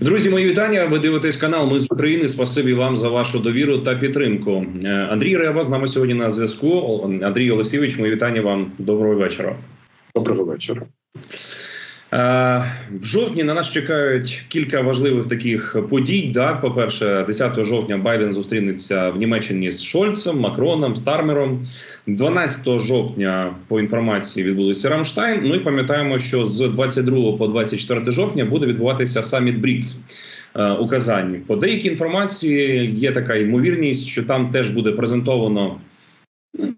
Друзі, мої вітання. Ви дивитесь канал. Ми з України. Спасибі вам за вашу довіру та підтримку. Е, Андрій Реба з нами сьогодні на зв'язку. Андрій Олексійович, мої вітання вам. Доброго вечора. Доброго вечора. Е, В жовтні на нас чекають кілька важливих таких подій. Так, по перше, 10 жовтня Байден зустрінеться в Німеччині з Шольцем, Макроном, Стармером. 12 жовтня, по інформації, відбудеться Рамштайн. Ну і пам'ятаємо, що з 22 по 24 жовтня буде відбуватися саміт БРІКС. е, У Казані по деякій інформації є така ймовірність, що там теж буде презентовано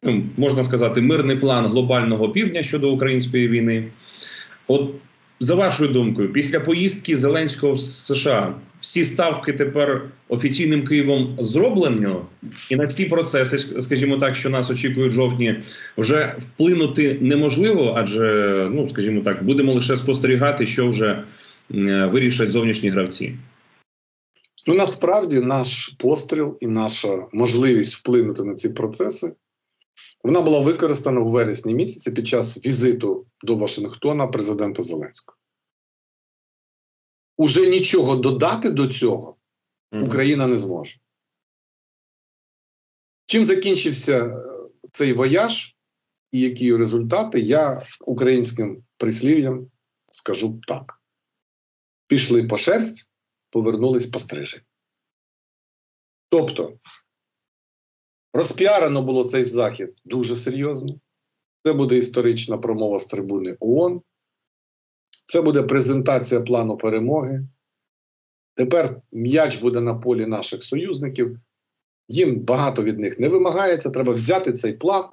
ну, можна сказати мирний план глобального півдня щодо української війни. От за вашою думкою, після поїздки Зеленського в США всі ставки тепер офіційним Києвом зроблено, і на ці процеси, скажімо так, що нас очікують в жовтні, вже вплинути неможливо, адже ну скажімо так, будемо лише спостерігати, що вже е, вирішать зовнішні гравці. Ну насправді наш постріл і наша можливість вплинути на ці процеси вона була використана у вересні місяці під час візиту до Вашингтона президента Зеленського. Уже нічого додати до цього Україна не зможе. Чим закінчився е, цей вояж і які результати, я українським прислів'ям скажу так: пішли по шерсть, повернулись по стрижень. Тобто, розпіарено було цей захід дуже серйозно. Це буде історична промова з трибуни ООН. Це буде презентація плану перемоги. Тепер м'яч буде на полі наших союзників. Їм багато від них не вимагається. Треба взяти цей план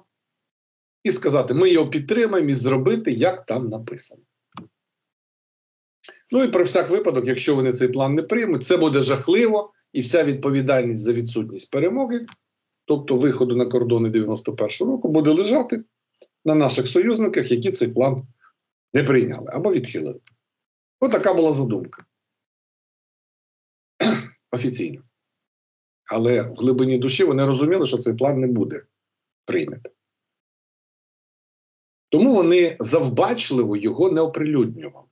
і сказати: ми його підтримаємо і зробити, як там написано. Ну і про всяк випадок, якщо вони цей план не приймуть, це буде жахливо, і вся відповідальність за відсутність перемоги, тобто виходу на кордони 91-го року, буде лежати на наших союзниках, які цей план не прийняли або відхилили. Ось така була задумка. Офіційно. Але в глибині душі вони розуміли, що цей план не буде прийнятий. Тому вони завбачливо його не оприлюднювали.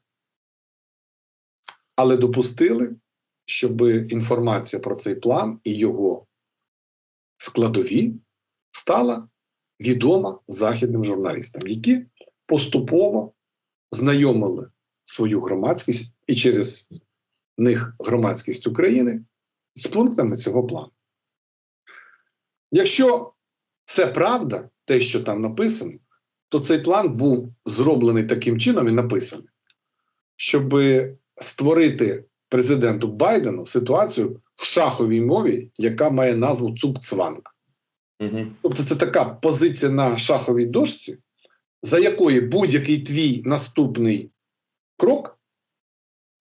Але допустили, щоб інформація про цей план і його складові стала відома західним журналістам, які поступово знайомили свою громадськість і через них громадськість України з пунктами цього плану. Якщо це правда, те, що там написано, то цей план був зроблений таким чином і написаний, щоб створити президенту Байдену ситуацію в шаховій мові, яка має назву Цукцванг. Угу. Тобто це така позиція на шаховій дошці, за якої будь-який твій наступний крок,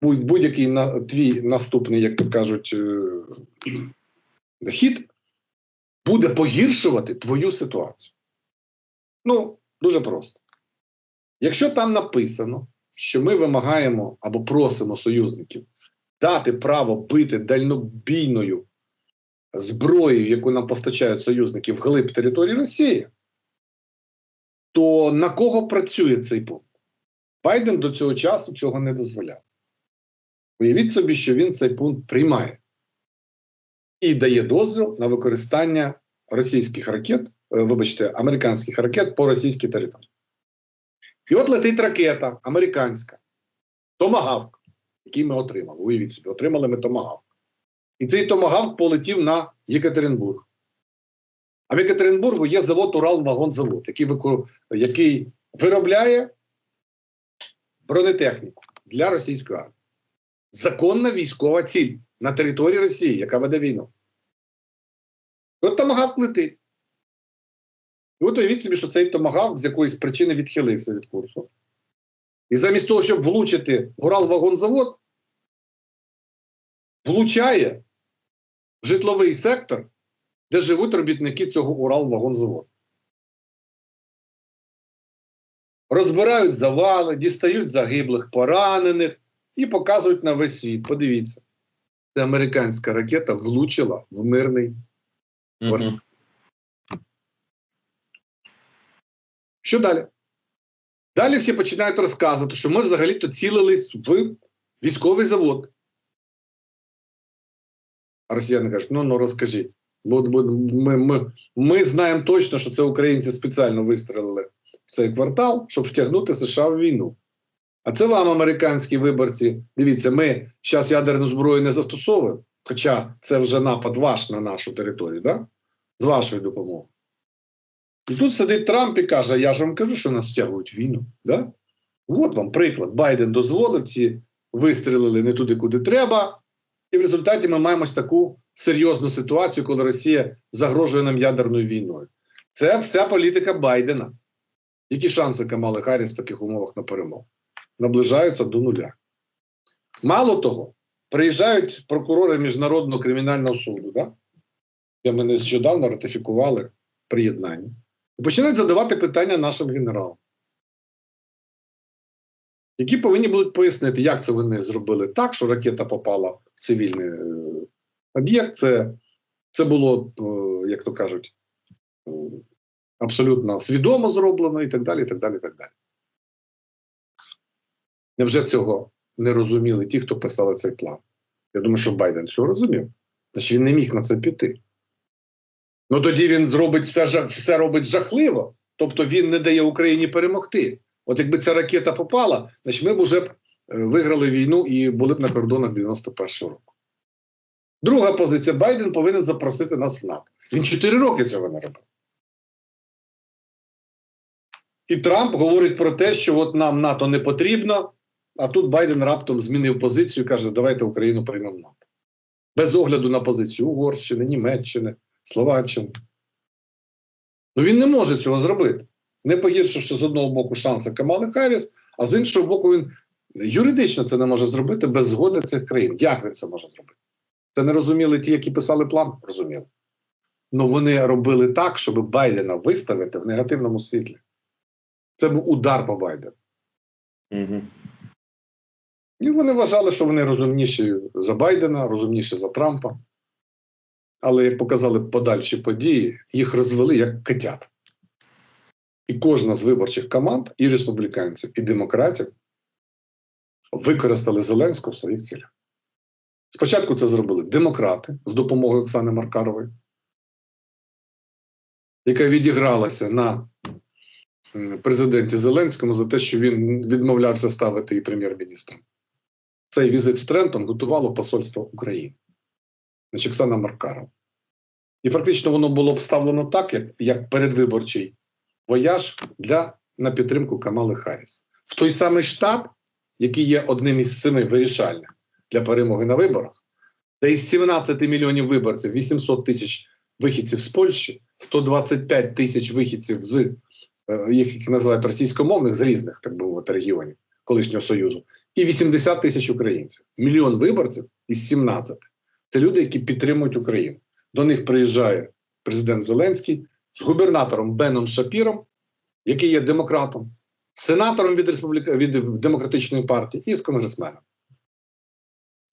будь-який на, твій наступний, як то кажуть, е, хід, буде погіршувати твою ситуацію. Ну, дуже просто. Якщо там написано, що ми вимагаємо або просимо союзників дати право бити дальнобійною зброєю, яку нам постачають союзники в глиб території Росії, то на кого працює цей пункт? Байден до цього часу цього не дозволяв. Уявіть собі, що він цей пункт приймає і дає дозвіл на використання російських ракет, е, вибачте, американських ракет по російській території. І от летить ракета американська, Томагавк, який ми отримали. Уявіть собі, отримали ми Томагавк. І цей Томагавк полетів на Єкатеринбург. А в Єкатеринбургу є завод Уралвагонзавод, який який виробляє бронетехніку для російської армії. Законна військова ціль на території Росії, яка веде війну. От Томагавк летить. І от уявіть собі, що цей Томагавк з якоїсь причини відхилився від курсу. І замість того, щоб влучити в Уралвагонзавод, влучає в житловий сектор, де живуть робітники цього Уралвагонзаводу. Розбирають завали, дістають загиблих, поранених і показують на весь світ. Подивіться, це американська ракета влучила в мирний квартал. Угу. Що далі? Далі всі починають розказувати, що ми взагалі-то цілились в військовий завод. А росіяни кажуть, ну ну розкажіть. Бо, бо ми, ми, ми знаємо точно, що це українці спеціально вистрелили в цей квартал, щоб втягнути США в війну. А це вам, американські виборці, дивіться, ми зараз ядерну зброю не застосовуємо, хоча це вже напад ваш на нашу територію, да? з вашою допомогою. І тут сидить Трамп і каже: я ж вам кажу, що нас втягують війну. Да? От вам приклад. Байден дозволив, ці вистрілили не туди, куди треба. І в результаті ми маємо таку серйозну ситуацію, коли Росія загрожує нам ядерною війною. Це вся політика Байдена. Які шанси Камали Харріс в таких умовах на перемогу? Наближаються до нуля. Мало того, приїжджають прокурори Міжнародного кримінального суду, да? де ми нещодавно ратифікували приєднання, і починають задавати питання нашим генералам, які повинні будуть пояснити, як це вони зробили так, що ракета попала в цивільний е, об'єкт. Це, це було, е, як то кажуть, е, абсолютно свідомо зроблено і так далі. і так далі, і так далі. Невже цього не розуміли ті, хто писали цей план? Я думаю, що Байден цього розумів. Значить він не міг на це піти. Ну тоді він зробить все все робить жахливо, тобто він не дає Україні перемогти. От якби ця ракета попала, значить ми б уже б е, виграли війну і були б на кордонах 91-го року. Друга позиція: Байден повинен запросити нас в НАТО. Він 4 роки цього не робив. І Трамп говорить про те, що от нам НАТО не потрібно, а тут Байден раптом змінив позицію і каже, давайте Україну приймемо НАТО. Без огляду на позицію Угорщини, Німеччини, Словаччини. Ну він не може цього зробити. Не погіршивши з одного боку шанси Камали Харріс, а з іншого боку, він юридично це не може зробити без згоди цих країн. Як він це може зробити? Це не розуміли ті, які писали план? Розуміли. Ну вони робили так, щоб Байдена виставити в негативному світлі. Це був удар по Байдену. Угу. І вони вважали, що вони розумніші за Байдена, розумніші за Трампа. Але як показали подальші події, їх розвели як котят. І кожна з виборчих команд, і республіканців, і демократів, використали Зеленського в своїх цілях. Спочатку це зробили демократи з допомогою Оксани Маркарової, яка відігралася на президенті Зеленському за те, що він відмовлявся ставити і прем'єр-міністром. Цей візит в Трентон готувало посольство України, значить Оксана Маркарова. І фактично воно було обставлено так, як, як передвиборчий вояж для, на підтримку Камали Харріс. В той самий штаб, який є одним із семи вирішальних для перемоги на виборах, де із 17 мільйонів виборців 800 тисяч вихідців з Польщі, 125 тисяч вихідців з е, їх називають російськомовних з різних, так би мовити, регіонів колишнього союзу, і 80 тисяч українців. Мільйон виборців із 17. Це люди, які підтримують Україну. До них приїжджає президент Зеленський з губернатором Беном Шапіром, який є демократом, сенатором від, республіка... від демократичної партії і з конгресменом.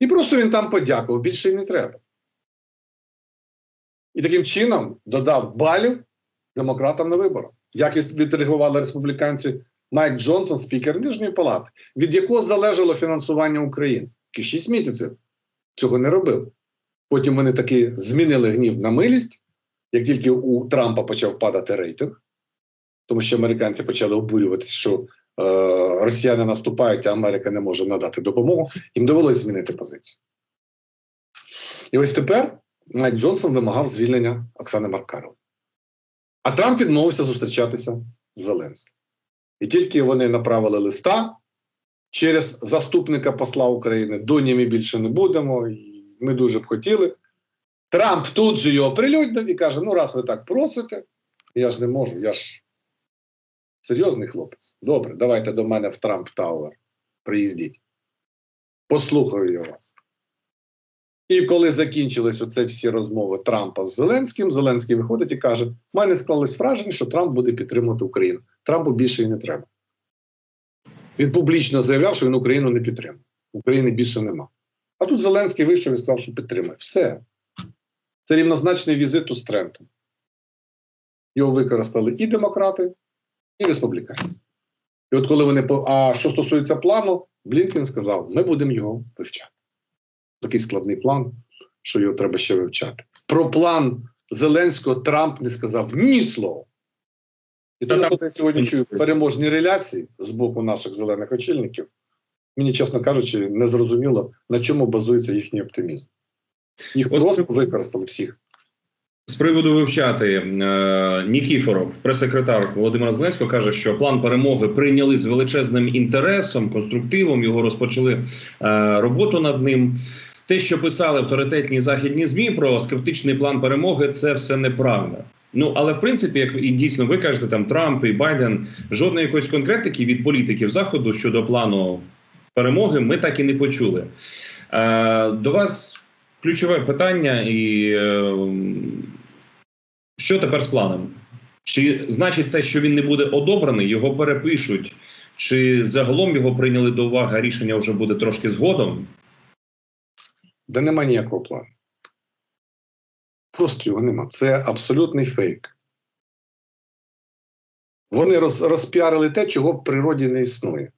І просто він там подякував, більше й не треба. І таким чином додав балів демократам на виборах. Як відреагували республіканці Майк Джонсон, спікер Нижньої палати, від якого залежало фінансування України. Які 6 місяців цього не робив. Потім вони таки змінили гнів на милість, як тільки у Трампа почав падати рейтинг, тому що американці почали обурюватися, що е, росіяни наступають, а Америка не може надати допомогу. Їм довелося змінити позицію. І ось тепер Майк Джонсон вимагав звільнення Оксани Маркарової. А Трамп відмовився зустрічатися з Зеленським. І тільки вони направили листа через заступника посла України Доні ми більше не будемо, ми дуже б хотіли. Трамп тут же його прилюднив і каже: ну, раз ви так просите, я ж не можу, я ж серйозний хлопець. Добре, давайте до мене в Трамп Тауер. Приїздіть. Послухаю я вас. І коли закінчились оце всі розмови Трампа з Зеленським, Зеленський виходить і каже: в мене склалось враження, що Трамп буде підтримувати Україну. Трампу більше і не треба. Він публічно заявляв, що він Україну не підтримує. України більше нема. А тут Зеленський вийшов і сказав, що підтримує. Все. Це рівнозначний візит у Стрентон. Його використали і демократи, і республіканці. І от коли вони. А що стосується плану, Блінкен сказав: ми будемо його вивчати. Такий складний план. що його треба ще вивчати. Про план Зеленського Трамп не сказав ні слова. І тому, коли я сьогодні чую переможні реляції з боку наших зелених очільників, мені, чесно кажучи, не зрозуміло, на чому базується їхній оптимізм. Їх Ось просто це- використали всіх. З приводу вивчати е, Нікіфоров, прес-секретар Володимира Зеленського, каже, що план перемоги прийняли з величезним інтересом, конструктивом. Його розпочали е, роботу над ним. Те, що писали авторитетні західні змі про скептичний план перемоги, це все неправда. Ну але в принципі, як і дійсно ви кажете, там Трамп і Байден, жодної якоїсь конкретики від політиків заходу щодо плану перемоги ми так і не почули. Е, до вас ключове питання, і е, що тепер з планом? Чи значить це, що він не буде одобраний, його перепишуть? Чи загалом його прийняли до уваги, рішення вже буде трошки згодом? Де нема ніякого плану. Просто його нема. Це абсолютний фейк. Вони роз, розпіарили те, чого в природі не існує.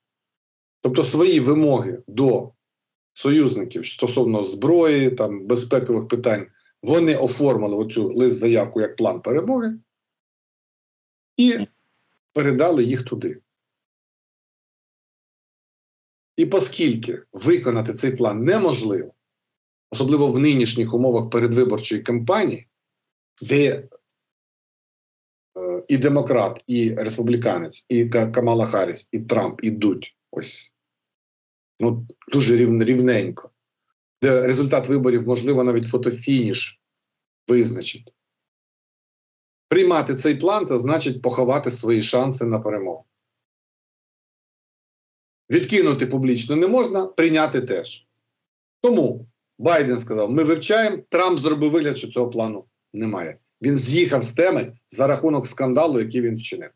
Тобто свої вимоги до союзників стосовно зброї, там, безпекових питань, вони оформили оцю лист заявку як план перемоги і передали їх туди. І оскільки виконати цей план неможливо, особливо в нинішніх умовах передвиборчої кампанії, де е, і демократ, і республіканець, і Камала Харріс, і Трамп ідуть ось ну, дуже рів, рівненько, де результат виборів, можливо, навіть фотофініш визначить. Приймати цей план це значить поховати свої шанси на перемогу. Відкинути публічно не можна, прийняти теж. Тому Байден сказав: ми вивчаємо. Трамп зробив вигляд, що цього плану немає. Він з'їхав з теми за рахунок скандалу, який він вчинив.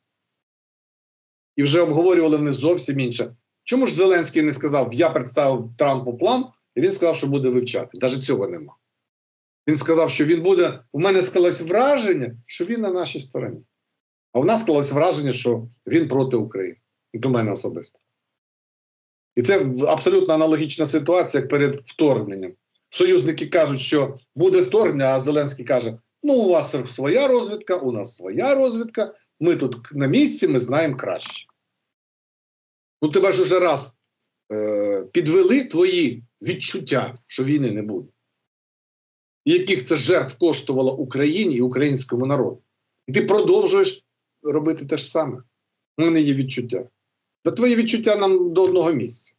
І вже обговорювали вони зовсім інше. Чому ж Зеленський не сказав, я представив Трампу план, і він сказав, що буде вивчати. Навіть цього нема. Він сказав, що він буде. У мене склалось враження, що він на нашій стороні. А в нас склалось враження, що він проти України. До мене особисто. І це абсолютно аналогічна ситуація, як перед вторгненням. Союзники кажуть, що буде вторгнення, а Зеленський каже: ну, у вас своя розвідка, у нас своя розвідка, ми тут на місці, ми знаємо краще. Ну, тебе ж уже раз е, підвели твої відчуття, що війни не буде. Яких це жертв коштувало Україні і українському народу. І ти продовжуєш робити те ж саме. У мене є відчуття. Та твої відчуття нам до одного місця.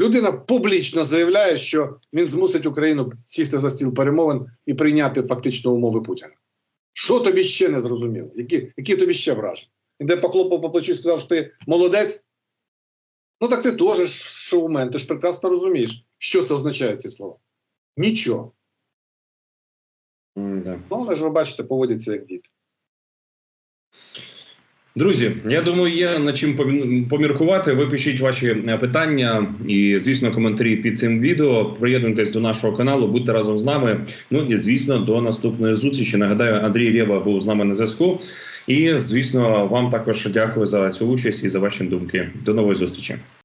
Людина публічно заявляє, що він змусить Україну сісти за стіл перемовин і прийняти фактично умови Путіна. Що тобі ще не зрозуміло? Які, які тобі ще враження? Він де похлопав по плечу і сказав, що ти молодець. Ну так ти теж шоумен, ти ж прекрасно розумієш, що це означає ці слова. Нічого. М-да. Ну, але ж ви бачите, поводяться як діти. Друзі, я думаю, є над чим поміркувати. Ви пишіть ваші е, питання і, звісно, коментарі під цим відео. Приєднуйтесь до нашого каналу, будьте разом з нами. Ну і звісно, до наступної зустрічі. Нагадаю, Андрій Вєва був з нами на зв'язку. І звісно, вам також дякую за цю участь і за ваші думки. До нової зустрічі.